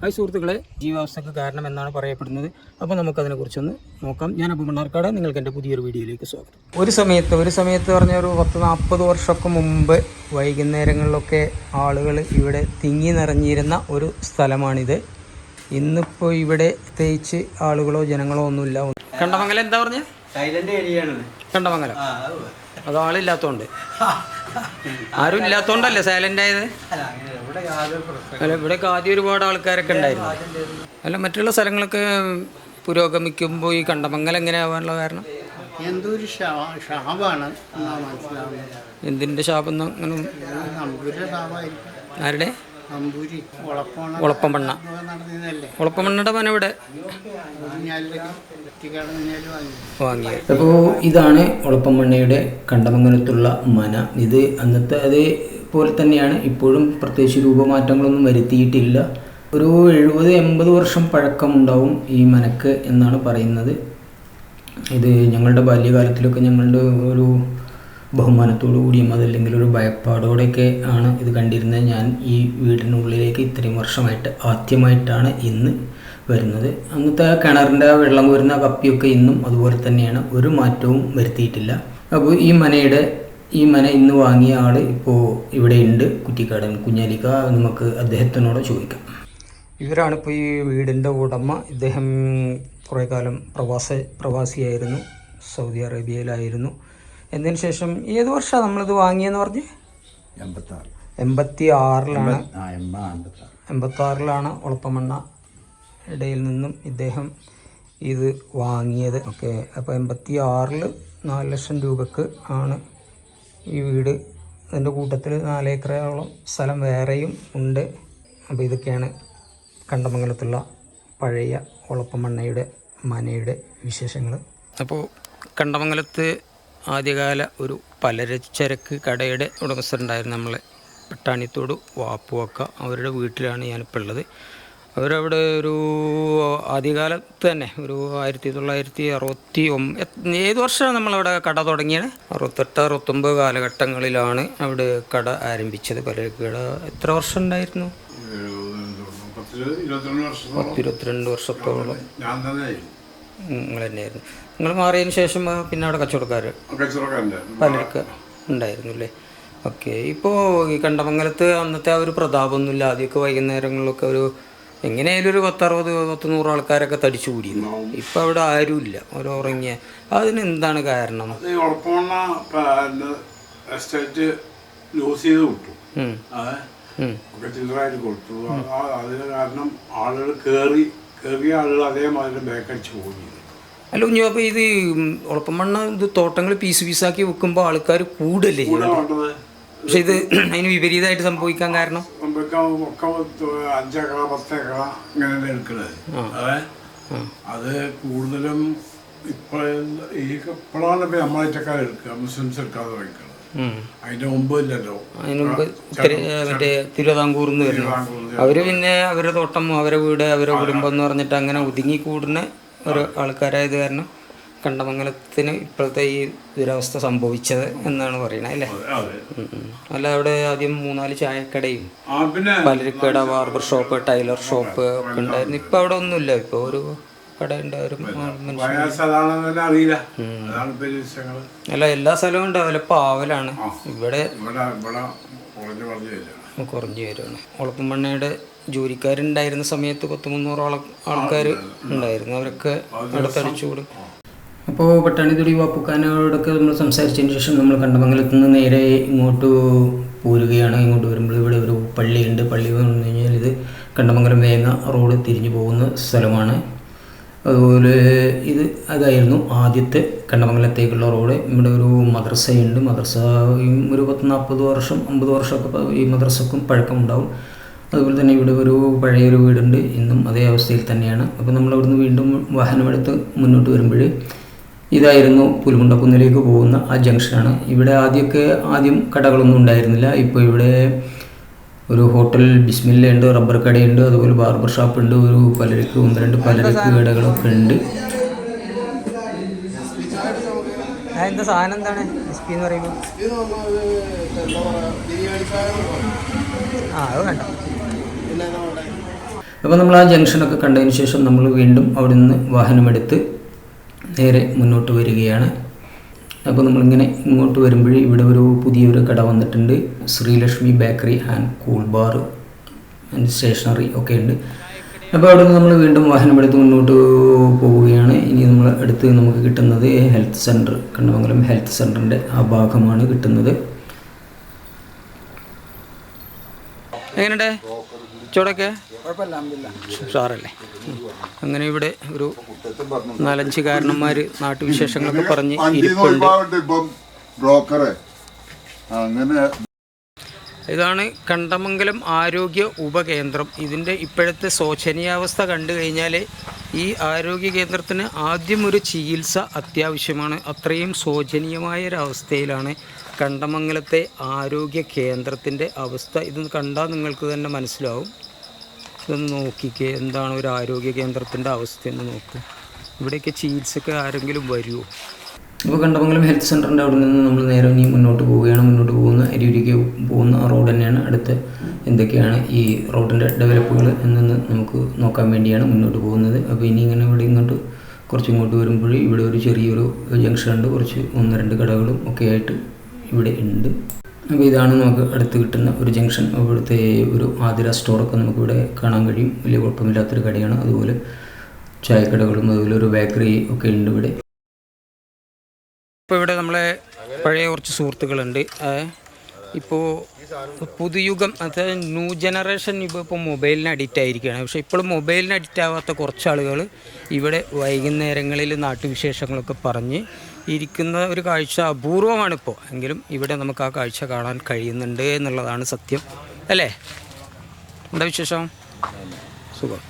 Hi സുഹൃത്തുക്കളെ ജീവാവസ്ഥക്ക് കാരണം എന്നാണ് പറയപ്പെടുന്നത്. അപ്പോൾ നമുക്കതിനെക്കുറിച്ചൊന്ന് നോക്കാം. ഞാൻ അപ്പോൾ മണ്ണാർക്കാട് നിങ്ങൾക്ക് എന്റെ പുതിയൊരു വീഡിയോയിലേക്ക് സ്വാഗതം. ഒരു സമയത്ത് ഒരു സമയത്ത് പറഞ്ഞ ഒരു പത്ത് നാൽപ്പത് വർഷമൊക്കെ മുമ്പ് വൈകുന്നേരങ്ങളിലൊക്കെ ആളുകൾ ഇവിടെ തിങ്ങി നിറഞ്ഞിരുന്ന ഒരു സ്ഥലമാണിത്. ഇന്നിപ്പോൾ ഇവിടെ പ്രത്യേകിച്ച് ആളുകളോ ജനങ്ങളോ ഒന്നുമില്ല. കണ്ടമംഗലം എന്താ പറഞ്ഞത് കണ്ടമംഗലം. അത് ആളില്ലാത്തോണ്ട്? ആരും ഇല്ലാത്തോണ്ടല്ലേ സൈലന്റ് ആയത്? ഇവിടെ അല്ല ഇവിടെയൊക്കെ ആദ്യം ഒരുപാട് ആൾക്കാരൊക്കെ ഉണ്ടായിരുന്നു. അല്ല മറ്റുള്ള സ്ഥലങ്ങളൊക്കെ പുരോഗമിക്കുമ്പോൾ ഈ കണ്ടമംഗലം എങ്ങനെ ആവാനുള്ള കാരണം? എന്തൊരു മനസ്സിലാവുന്നത്. എന്തിന്റെ ശാപം ആരുടെ? ഉളപ്പമണ്ണ ഉളപ്പമണ്ണയുടെ പന ഇവിടെ അപ്പോൾ ഇതാണ് ഉളപ്പമണ്ണയുടെ കണ്ടമംഗലത്തുള്ള മന. ഇത് അന്നത്തെ അതേ അതേപോലെ തന്നെയാണ്. ഇപ്പോഴും പ്രത്യേകിച്ച് രൂപമാറ്റങ്ങളൊന്നും വരുത്തിയിട്ടില്ല. ഒരു എഴുപത് എൺപത് വർഷം പഴക്കമുണ്ടാവും ഈ മനക്ക് എന്നാണ് പറയുന്നത്. ഇത് ഞങ്ങളുടെ ബാല്യകാലത്തിലൊക്കെ ഞങ്ങളുടെ ഒരു ബഹുമാനത്തോടു കൂടിയും അതല്ലെങ്കിൽ ഒരു ഭയപ്പാടോടെയൊക്കെ ആണ് ഇത് കണ്ടിരുന്നത്. ഞാൻ ഈ വീടിനുള്ളിലേക്ക് ഇത്രയും വർഷമായിട്ട് ആദ്യമായിട്ടാണ് ഇന്ന് വരുന്നത്. അങ്ങനത്തെ കിണറിന്റെ വെള്ളം വരുന്ന കപ്പിയൊക്കെ ഇന്നും അതുപോലെ തന്നെയാണ്. ഒരു മാറ്റവും വരുത്തിയിട്ടില്ല. അപ്പോൾ ഈ മനയുടെ ഈ മന ഇന്ന് വാങ്ങിയ ആൾ ഇപ്പോൾ ഇവിടെ ഉണ്ട് കുറ്റിക്കാടൻ. കുഞ്ഞാലിക്ക നമുക്ക് അദ്ദേഹത്തിനോട് ചോദിക്കാം. ഇവരാണ് ഇപ്പോൾ ഈ വീടിന്റെ ഉടമ. ഇദ്ദേഹം കുറേ കാലം പ്രവാസ പ്രവാസിയായിരുന്നു. സൗദി അറേബ്യയിലായിരുന്നു. എന്നതിന് ശേഷം ഏത് വർഷമാണ് നമ്മളിത് വാങ്ങിയെന്ന് പറഞ്ഞ്? എൺപത്തി ആറിലാണ് എൺപത്തി ആറിലാണ് ഉളപ്പമണ്ണ ഇടയിൽ നിന്നും ഇദ്ദേഹം ഇത് വാങ്ങിയത്. ഓക്കെ. അപ്പോൾ എൺപത്തി ആറിൽ നാല് ലക്ഷം രൂപക്ക് ആണ് ഈ വീട്. അതിന്റെ കൂട്ടത്തിൽ നാലേക്കറോളം സ്ഥലം വേറെയും ഉണ്ട്. അപ്പോൾ ഇതൊക്കെയാണ് കണ്ടമംഗലത്തുള്ള പഴയ ഉളപ്പമണ്ണയുടെ മനയുടെ വിശേഷങ്ങൾ അപ്പോൾ കണ്ടമംഗലത്ത് ആദ്യകാല ഒരു പലചരക്ക് കടയുടെ ഉടമസ്ഥരുണ്ടായിരുന്നു നമ്മളെ പട്ടാണിത്തോട് വാപ്പുവക്ക. അവരുടെ വീട്ടിലാണ് ഞാനിപ്പോൾ ഉള്ളത്. അവരവിടെ ഒരു ആദ്യകാലത്ത് തന്നെ ഒരു ആയിരത്തി തൊള്ളായിരത്തി അറുപത്തി ഒമ്പ ഏത് വർഷമാണ് നമ്മളവിടെ കട തുടങ്ങിയത്? അറുപത്തെട്ട് അറുപത്തൊമ്പത് കാലഘട്ടങ്ങളിലാണ് അവിടെ കട ആരംഭിച്ചത്. പലചരക്ക് കട എത്ര വർഷം ഉണ്ടായിരുന്നു? പത്തിരുപത്തിരണ്ട് വർഷത്തോളം. ഞാൻ തന്നെ നിങ്ങൾ തന്നെയായിരുന്നു. നിങ്ങൾ മാറിയതിന് ശേഷം പിന്നെ അവിടെ കച്ചവടക്കാർ പലർക്ക് ഉണ്ടായിരുന്നു അല്ലേ? ഓക്കെ. ഇപ്പോൾ ഈ കണ്ടമംഗലത്ത് അന്നത്തെ ആ ഒരു പ്രതാപമൊന്നുമില്ല. ആദ്യമൊക്കെ വൈകുന്നേരങ്ങളിലൊക്കെ ഒരു എങ്ങനെയായാലും ഒരു പത്തറുപത് പത്ത് നൂറ് ആൾക്കാരൊക്കെ തടിച്ചു കൂടിയിരുന്നു. ഇപ്പം അവിടെ ആരും ഇല്ല ഓരോ ഉറങ്ങിയ. അതിന് എന്താണ് കാരണം? എസ്റ്റേറ്റ് ലൂസ് ചെയ്ത് വിട്ടു. ഒക്കെ ചില്ലറായിട്ട് കൊടുത്തു. അതിന് കാരണം ആളുകൾ കയറി കയറിയ ആളുകൾ അതേമാതിരി ബേക്കടിച്ച് പോയി അല്ല കുഞ്ഞു അപ്പോൾ ഇത് ഉളപ്പമണ്ണ ഇത് തോട്ടങ്ങൾ പീസ് പീസാക്കി വെക്കുമ്പോൾ ആൾക്കാർ കൂടല്ലേ പക്ഷെ ഇത് അതിന് വിപരീതമായിട്ട് സംഭവിക്കാൻ കാരണം? നമുക്ക് ഒക്കെ അഞ്ചേക്കറ പത്തേക്കറ ഇങ്ങനെ എടുക്കുന്നത് അതെ അത് കൂടുതലും ഇപ്പൊ ഈ ഇപ്പോഴാണ് ഇപ്പം നമ്മളായിട്ടൊക്കെ എടുക്കുക മുസ്ലിംസ് എടുക്കാതെ തുടങ്ങിക്കുന്നത്. അതിന്റെ മുമ്പ് ഇല്ലല്ലോ. അതിന് മുമ്പ് മറ്റേ തിരുവിതാംകൂർ വരുന്നു അവർ പിന്നെ അവരുടെ തോട്ടം അവരെ വീട് അവരെ കുടുംബം എന്ന് പറഞ്ഞിട്ട് അങ്ങനെ ഒതുങ്ങി കൂടുന്ന ഒരു ആൾക്കാരായത് കാരണം കണ്ടമംഗലത്തിന് ഇപ്പോഴത്തെ ഈ ദുരവസ്ഥ സംഭവിച്ചത് എന്നാണ് പറയുന്നത് അല്ലേ. അല്ല അവിടെ ആദ്യം മൂന്നാൽ ചായക്കടയും പലരിക്കട ബാർബർ ഷോപ്പ് ടൈലർ ഷോപ്പ് ഒക്കെ ഉണ്ടായിരുന്നു. ഇപ്പൊ അവിടെ ഒന്നുമില്ല. ഇപ്പൊ ഒരു അല്ല എല്ലാ സ്ഥലവും ഡെവലപ്പ് ആവലാണ് ഇവിടെ കുറഞ്ഞു വരുവാണ് ഉളപ്പമണ്ണയുടെ ജോലിക്കാരുണ്ടായിരുന്ന സമയത്ത് പത്ത് മുന്നൂറോളം ആൾക്കാർ ഉണ്ടായിരുന്നു. അവരൊക്കെ അടുത്തടിച്ചുകൂടും അപ്പോൾ പട്ടാണിത്തുടി വാപ്പുക്കാനോടൊക്കെ നമ്മൾ സംസാരിച്ചതിന് ശേഷം നമ്മൾ കണ്ടമംഗലത്ത് നിന്ന് നേരെ ഇങ്ങോട്ട് പോരുകയാണ്. ഇങ്ങോട്ട് വരുമ്പോൾ ഇവിടെ ഒരു പള്ളിയുണ്ട്. പള്ളി എന്ന് പറഞ്ഞു കഴിഞ്ഞാൽ ഇത് കണ്ടമംഗലം വേങ്ങ റോഡ് തിരിഞ്ഞു പോകുന്ന സ്ഥലമാണ്. അതുപോലെ ഇത് അതായിരുന്നു ആദ്യത്തെ കണ്ടമംഗലത്തേക്കുള്ള റോഡ്. ഇവിടെ ഒരു മദ്രസയുണ്ട്. മദ്രസയും ഒരു പത്ത് നാൽപ്പത് വർഷം അമ്പത് വർഷമൊക്കെ ഈ മദ്രസക്കും പഴക്കമുണ്ടാവും. അതുപോലെ തന്നെ ഇവിടെ ഒരു പഴയൊരു വീടുണ്ട്. ഇന്നും അതേ അവസ്ഥയിൽ തന്നെയാണ്. അപ്പോൾ നമ്മൾ അവിടുന്ന് വീണ്ടും വാഹനമെടുത്ത് മുന്നോട്ട് വരുമ്പോൾ ഇതായിരുന്നു പുലുമുണ്ടക്കുന്നിലേക്ക് പോകുന്ന ആ ജംഗ്ഷനാണ്. ഇവിടെ ആദ്യമൊക്കെ ആദ്യം കടകളൊന്നും ഉണ്ടായിരുന്നില്ല. ഇപ്പോൾ ഇവിടെ ഒരു ഹോട്ടൽ ബിസ്മില്ല ഉണ്ട് റബ്ബർ കടയുണ്ട് അതുപോലെ ബാർബർ ഷോപ്പ് ഉണ്ട് ഒരു പലരക്ക് ഒന്ന് രണ്ട് പലരക്ക് കടകളൊക്കെ ഉണ്ട്. എന്താ സാധനം എന്താണ്? ബിസ്പി എന്ന് പറയുമ്പോൾ ആ അത് വേണ്ട. അപ്പോൾ നമ്മൾ ആ ജംഗ്ഷനൊക്കെ കണ്ടതിന് ശേഷം നമ്മൾ വീണ്ടും അവിടെ നിന്ന് വാഹനമെടുത്ത് നേരെ മുന്നോട്ട് വരികയാണ്. അപ്പോൾ നമ്മളിങ്ങനെ ഇങ്ങോട്ട് വരുമ്പോൾ ഇവിടെ ഒരു പുതിയൊരു കട വന്നിട്ടുണ്ട്. Sreelakshmi bakery and cool bar and stationery ഒക്കെ ഉണ്ട്. അപ്പോൾ അവിടെ നിന്ന് നമ്മൾ വീണ്ടും വാഹനമെടുത്ത് മുന്നോട്ട് പോവുകയാണ്. ഇനി നമ്മൾ അടുത്ത് നമുക്ക് കിട്ടുന്നത് ഹെൽത്ത് സെന്റർ കണ്ണമംഗലം ഹെൽത്ത് സെന്ററിന്റെ ആ ഭാഗമാണ് കിട്ടുന്നത്. എങ്ങനെയുണ്ട്? ചൂടൊക്കെ സാറല്ലേ. അങ്ങനെ ഇവിടെ ഒരു നാലഞ്ച് കാരണന്മാർ നാട്ടുവിശേഷങ്ങളൊക്കെ പറഞ്ഞ് അങ്ങനെ ഇതാണ് കണ്ടമംഗലം ആരോഗ്യ ഉപകേന്ദ്രം. ഇതിന്റെ ഇപ്പോഴത്തെ ശോചനീയാവസ്ഥ കണ്ടു കഴിഞ്ഞാൽ ഈ ആരോഗ്യ കേന്ദ്രത്തിന് ആദ്യം ഒരു ചികിത്സ അത്യാവശ്യമാണ്. അത്രയും ശോചനീയമായ ഒരവസ്ഥയിലാണ് കണ്ടമംഗലത്തെ ആരോഗ്യ കേന്ദ്രത്തിന്റെ അവസ്ഥ. ഇത് കണ്ടാൽ നിങ്ങൾക്ക് തന്നെ മനസ്സിലാവും. ഇതൊന്ന് നോക്കിക്കേ. എന്താണ് ഒരു ആരോഗ്യ കേന്ദ്രത്തിന്റെ അവസ്ഥയെന്ന് നോക്കൂ. ഇവിടെയൊക്കെ ചികിത്സക്ക് ആരെങ്കിലും വരുമോ ഇപ്പോൾ കണ്ടമംഗലം ഹെൽത്ത് സെന്ററിന്റെ അവിടെ നിന്ന് നമ്മൾ നേരെ ഇനി മുന്നോട്ട് പോവുകയാണ്. മുന്നോട്ട് പോകുന്ന അരിയൂരിക്ക് പോകുന്ന റോഡ് തന്നെയാണ്. അടുത്ത് എന്തൊക്കെയാണ് ഈ റോഡിന്റെ ഡെവലപ്പുകൾ എന്നൊന്ന് നമുക്ക് നോക്കാൻ വേണ്ടിയാണ് മുന്നോട്ട് പോകുന്നത്. അപ്പോൾ ഇനി ഇങ്ങനെ ഇവിടെ ഇങ്ങോട്ട് കുറച്ച് ഇങ്ങോട്ട് വരുമ്പോൾ ഇവിടെ ഒരു ചെറിയൊരു ജംഗ്ഷൻ ഉണ്ട്. കുറച്ച് ഒന്ന് രണ്ട് കടകളും ഒക്കെ ആയിട്ട് ഇവിടെ ഉണ്ട്. അപ്പോൾ ഇതാണ് നമുക്ക് അടുത്ത് കിട്ടുന്ന ഒരു ജംഗ്ഷൻ ഇവിടുത്തെ ഒരു ആതിര സ്റ്റോറൊക്കെ നമുക്കിവിടെ കാണാൻ കഴിയും. വലിയ കുഴപ്പമില്ലാത്തൊരു കടയാണ്. അതുപോലെ ചായക്കടകളും അതുപോലെ ഒരു ബേക്കറി ഒക്കെ ഉണ്ട് ഇവിടെ. ഇപ്പോൾ ഇവിടെ നമ്മളെ പഴയ കുറച്ച് സുഹൃത്തുക്കളുണ്ട്. ഇപ്പോൾ പുതുയുഗം അതായത് ന്യൂ ജനറേഷൻ ഇപ്പോൾ മൊബൈലിന് അഡിക്റ്റ് ആയിരിക്കുകയാണ്. പക്ഷേ ഇപ്പോഴും മൊബൈലിന് അഡിക്റ്റ് ആവാത്ത കുറച്ച് ആളുകൾ ഇവിടെ വൈകുന്നേരങ്ങളിൽ നാട്ടുവിശേഷങ്ങളൊക്കെ പറഞ്ഞ് ഇരിക്കുന്ന ഒരു കാഴ്ച അപൂർവമാണിപ്പോൾ എങ്കിലും ഇവിടെ നമുക്ക് ആ കാഴ്ച കാണാൻ കഴിയുന്നുണ്ട് എന്നുള്ളതാണ് സത്യം. അല്ലേ? എന്താ വിശേഷം? സുഖം.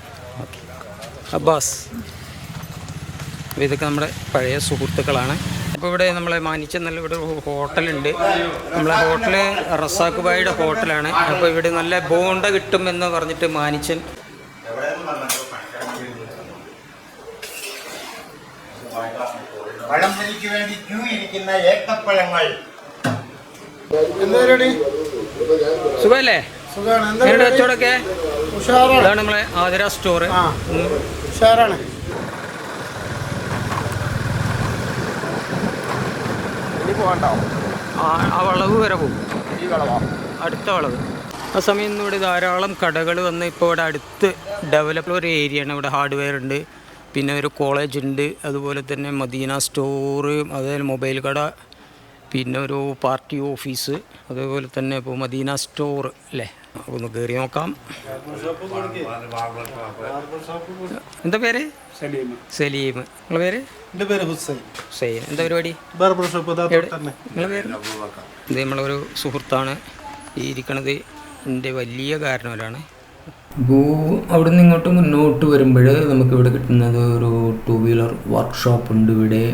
അബ്ബാസ് ഇതൊക്കെ നമ്മുടെ പഴയ സുഹൃത്തുക്കളാണ്. അപ്പോൾ ഇവിടെ നമ്മളെ മാനിച്ച നല്ല ഇവിടെ ഒരു ഹോട്ടലുണ്ട്. നമ്മളെ ഹോട്ടൽ റസാഖുബായിയുടെ ഹോട്ടലാണ്. അപ്പോൾ ഇവിടെ നല്ല ബോണ്ട കിട്ടുമെന്ന് പറഞ്ഞിട്ട് മാനിച്ചൻ പഴംപൊരിക്ക് വേണ്ടി ക്യൂ ഇരിക്കുന്ന ഏത്തപ്പഴങ്ങൾ. എന്താ എങ്ങനെയുണ്ട് കച്ചവടമൊക്കെ? ഉഷാറാണ്. ഇതാണ് നമ്മളെ ആതിര സ്റ്റോർ ആ ഉഷാറാണ്. ആ ആ വളവ് വരെ പോകും. അടുത്ത വളവ്. ആ സമയം ഇന്നിവിടെ ധാരാളം കടകൾ വന്ന് ഇപ്പോൾ ഇവിടെ അടുത്ത് ഡെവലപ്പ് ഒരു ഏരിയയാണ് ഇവിടെ ഹാർഡ്വെയർ ഉണ്ട്. പിന്നെ ഒരു കോളേജ് ഉണ്ട് അതുപോലെ തന്നെ മദീന സ്റ്റോറ് അതുപോലെ മൊബൈൽ കട പിന്നെ ഒരു പാർട്ടി ഓഫീസ് അതേപോലെ തന്നെ ഇപ്പോൾ മദീന സ്റ്റോർ അല്ലേ? ഒന്ന് കയറി നോക്കാം. എന്താ പേര്? സലീം. നിങ്ങളെ പേര്? എന്റെ പേര് ഹുസൈൻ. ഹുസൈൻ. എന്താ പരിപാടി? ബാർബർ ഷോപ്പ് നിങ്ങളെ പേര്? ഇത് നമ്മളൊരു സുഹൃത്താണ്. ഈ ഇരിക്കണത് എന്റെ വലിയ കാരണവരാണ്. അപ്പോൾ അവിടെ നിന്ന് ഇങ്ങോട്ട് മുന്നോട്ട് വരുമ്പോൾ നമുക്ക് ഇവിടെ കിട്ടുന്നത് ഒരു ടു വീലർ വർക്ക്ഷോപ്പ് ഉണ്ട് ഇവിടെ.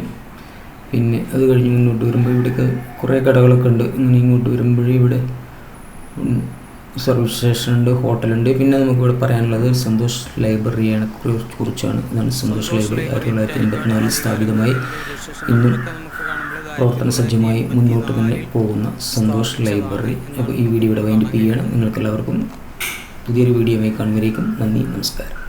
പിന്നെ അത് കഴിഞ്ഞ് മുന്നോട്ട് വരുമ്പോൾ ഇവിടെയൊക്കെ കുറേ കടകളൊക്കെ ഉണ്ട്. ഇങ്ങനെ ഇങ്ങോട്ട് വരുമ്പോൾ ഇവിടെ സർവീസ് സ്റ്റേഷൻ ഉണ്ട് ഹോട്ടലുണ്ട് പിന്നെ നമുക്ക് ഇവിടെ പറയാനുള്ളത് സന്തോഷ് ലൈബ്രറിയെ കുറിച്ചാണ്. ഇതാണ് സന്തോഷ് ലൈബ്രറി ആയിരത്തി തൊള്ളായിരത്തി എൺപത്തിനാലിൽ സ്ഥാപിതമായി ഇന്നും പ്രവർത്തന സജ്ജമായി മുന്നോട്ട് തന്നെ പോകുന്ന സന്തോഷ് ലൈബ്രറി അപ്പോൾ ഈ വീഡിയോ ഇവിടെ വൈൻഡപ്പ് ചെയ്യുകയാണ്. നിങ്ങൾക്ക് എല്ലാവർക്കും പുതിയൊരു വീഡിയോയുമായി കാണുന്നവരേക്കും നന്ദി നമസ്കാരം.